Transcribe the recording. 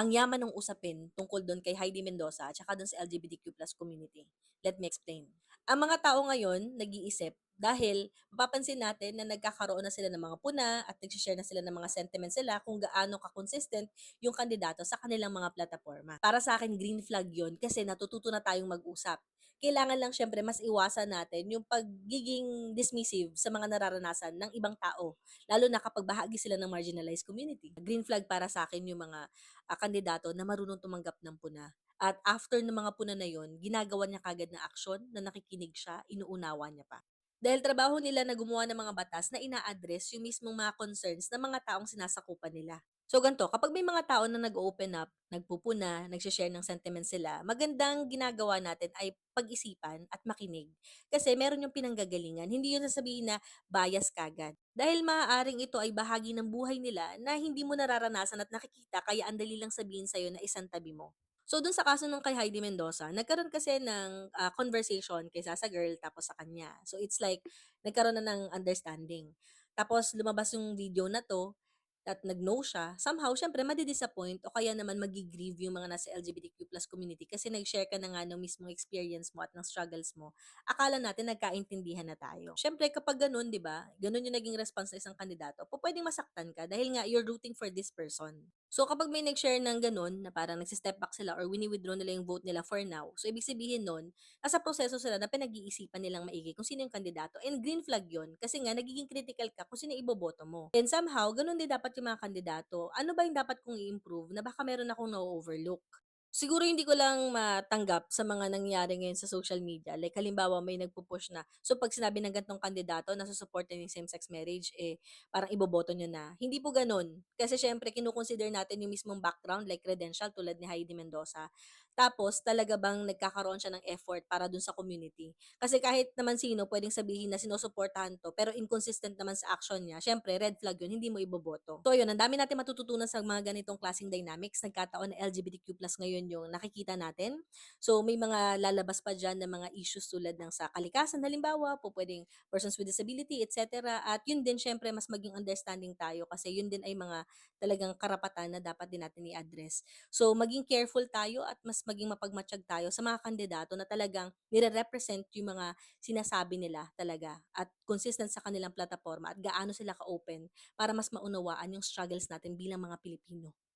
Ang yaman ng usapin tungkol do'n kay Heidi Mendoza at saka do'n sa LGBTQ+ community. Let me explain. Ang mga tao ngayon nag-iisip dahil mapapansin natin na nagkakaroon na sila ng mga puna at nagse-share na sila ng mga sentiments nila kung gaano ka-consistent yung kandidato sa kanilang mga plataporma. Para sa akin, green flag yun kasi natututo na tayong mag-usap. Kailangan lang syempre mas iwasan natin yung pagiging dismissive sa mga nararanasan ng ibang tao, lalo na kapag bahagi sila ng marginalized community. Green flag para sa akin yung mga ah, kandidato na marunong tumanggap ng puna. At after ng mga puna na yon, ginagawa niya kagad na aksyon na nakikinig siya, inuunawa niya pa. Dahil trabaho nila na gumawa ng mga batas na ina-address yung mismong mga concerns ng mga taong sinasakupan nila. So ganito, kapag may mga tao na nag-open up, nagpupuna, nagshe-share ng sentiments sila, magandang ginagawa natin ay pag-isipan at makinig. Kasi meron yung pinanggagalingan. Hindi yun sasabihin na bias kagad. Dahil maaaring ito ay bahagi ng buhay nila na hindi mo nararanasan at nakikita kaya ang dali lang sabihin sa'yo na isang tabi mo. So, dun sa kaso nung kay Heidi Mendoza, nagkaroon kasi ng ah, conversation kay Sasa Girl tapos sa kanya. So, it's like, nagkaroon na ng understanding. Tapos, lumabas yung video na to at nag-no siya, somehow, syempre, madi-disappoint o kaya naman magi-grieve yung mga nasa LGBTQ+ community kasi nag-share ka na nga ng mismong experience mo at ng struggles mo. Akala natin nagkaintindihan na tayo. Syempre, kapag ganun, di ba, ganun yung naging response ng isang kandidato, po pwedeng masaktan ka dahil nga you're rooting for this person. So, kapag may nag-share ng ganun, na parang nagsi-step back sila or wini-withdraw nila yung vote nila for now, so ibig sabihin nun, nasa proseso sila na pinag-iisipan nilang maigi kung sino yung kandidato. And green flag yun, kasi nga nagiging critical ka kung sino iboboto mo. And somehow, ganun din dapat yung mga kandidato. Ano ba yung dapat kong i-improve na baka meron akong na-overlook? Siguro hindi ko lang matanggap sa mga nangyayari ngayon sa social media. Like halimbawa may nagpo-push na, so pag sinabi ng ganitong kandidato na susuporta yung same-sex marriage, eh parang iboboto niyo na. Hindi po ganun. Kasi syempre kino-consider natin yung mismong background like credential tulad ni Heidi Mendoza. Tapos talaga bang nagkakaroon siya ng effort para dun sa community. Kasi kahit naman sino pwedeng sabihin na sinusuportahan to pero inconsistent naman sa action niya, syempre red flag yun, hindi mo iboboto. So yun, ang dami natin matututunan sa mga ganitong klaseng dynamics. Nagkataon na LGBTQ plus ngayon yung nakikita natin. So may mga lalabas pa dyan ng mga issues tulad ng sa kalikasan halimbawa, po pwedeng persons with disability, etc. At yun din syempre mas maging understanding tayo kasi yun din ay mga talagang karapatan na dapat din natin i-address. So maging careful tayo at mas maging mapagmatsyag tayo sa mga kandidato na talagang nire-represent yung mga sinasabi nila talaga at consistent sa kanilang plataforma at gaano sila ka-open para mas maunawaan yung struggles natin bilang mga Pilipino.